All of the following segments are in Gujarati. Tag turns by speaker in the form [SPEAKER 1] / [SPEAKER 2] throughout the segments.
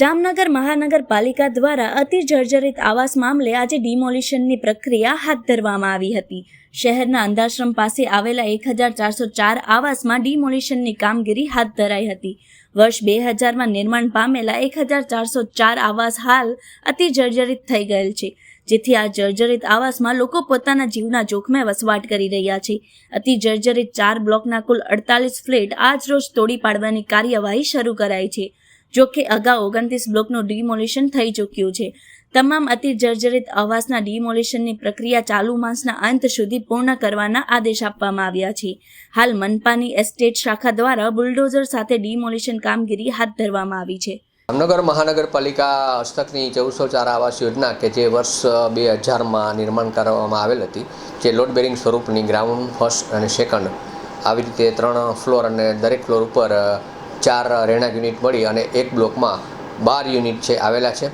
[SPEAKER 1] જામનગર મહાનગરપાલિકા દ્વારા અતિ જર્જરિત આવાસ મામલે આજે ડિમોલિશનની પ્રક્રિયા હાથ ધરવામાં આવી હતી. શહેરના અંધાશ્રમ પાસે આવેલા એક હજાર ચારસો ચાર આવાસમાં ડિમોલિશનની કામગીરી હાથ ધરાઈ હતી. વર્ષ બે હજારમાં નિર્માણ પામેલા એક હજાર ચારસો ચાર આવાસ હાલ અતિ જર્જરિત થઈ ગયેલ છે, જેથી આ જર્જરિત આવાસમાં લોકો પોતાના જીવના જોખમે વસવાટ કરી રહ્યા છે. અતિ જર્જરિત ચાર બ્લોકના કુલ અડતાલીસ ફ્લેટ આજ રોજ તોડી પાડવાની કાર્યવાહી શરૂ કરાઈ છે. જો કે અગાઉ ઓગણત્રીસ બ્લોકનું ડિમોલિશન થઈ ચૂક્યું છે. તમામ અતિ જર્જરિત આવાસના ડિમોલિશનની પ્રક્રિયા ચાલુ માસના અંત સુધી પૂર્ણ કરવાના આદેશ આપવામાં આવ્યા છે. હાલ મનપાની એસ્ટેટ શાખા દ્વારા બુલડોઝર સાથે ડિમોલિશન કામગીરી હાથ ધરવામાં આવી છે.
[SPEAKER 2] જામનગર મહાનગરપાલિકા હસ્તકની ચૌદસો ચાર આવાસ યોજના કે જે વર્ષ, બે હજારમાં નિર્માણ કરવામાં આવેલ હતી, જે લોડ બેરિંગ સ્વરૂપની ગ્રાઉન્ડ ફર્સ્ટ અને સેકન્ડ આવી રીતે ત્રણ ફ્લોર અને દરેક ફ્લોર ઉપર ચાર રહેણાંક યુનિટ મળી અને એક બ્લોકમાં બાર યુનિટ છે, આવેલા છે.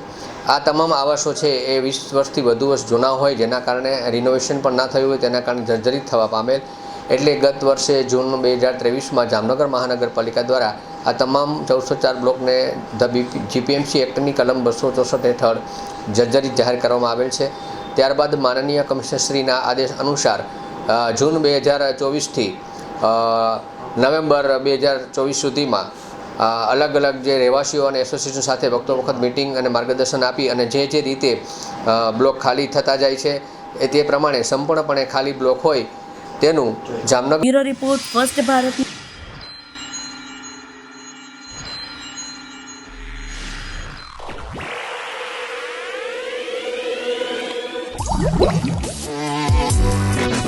[SPEAKER 2] આ તમામ આવાસો છે એ વીસ વર્ષથી વધુ વર્ષ જૂના હોય, જેના કારણે રિનોવેશન પણ ના થયું હોય, તેના કારણે જર્જરિત થવા પામેલ. એટલે ગત વર્ષે જૂન બે હજાર ત્રેવીસમાં જામનગર મહાનગરપાલિકા દ્વારા આ તમામ ચૌદસો ચાર બ્લોકને ધ જીપીએમસી એક્ટની કલમ બસો ચોસઠ હેઠળ જર્જરિત જાહેર કરવામાં આવેલ છે. ત્યારબાદ માનનીય કમિશનરશ્રીના આદેશ અનુસાર જૂન બે હજાર ચોવીસથી નવેમ્બર બે હજાર ચોવીસ સુધીમાં અલગ અલગ જે રહેવાસીઓ અને એસોસિએશન સાથે વખતો વખત મિટિંગ અને માર્ગદર્શન આપી અને જે જે રીતે બ્લોક ખાલી થતા જાય છે, એ તે પ્રમાણે સંપૂર્ણપણે ખાલી બ્લોક હોય તેનું Jamnagar
[SPEAKER 1] bureau report, first Bharat Thank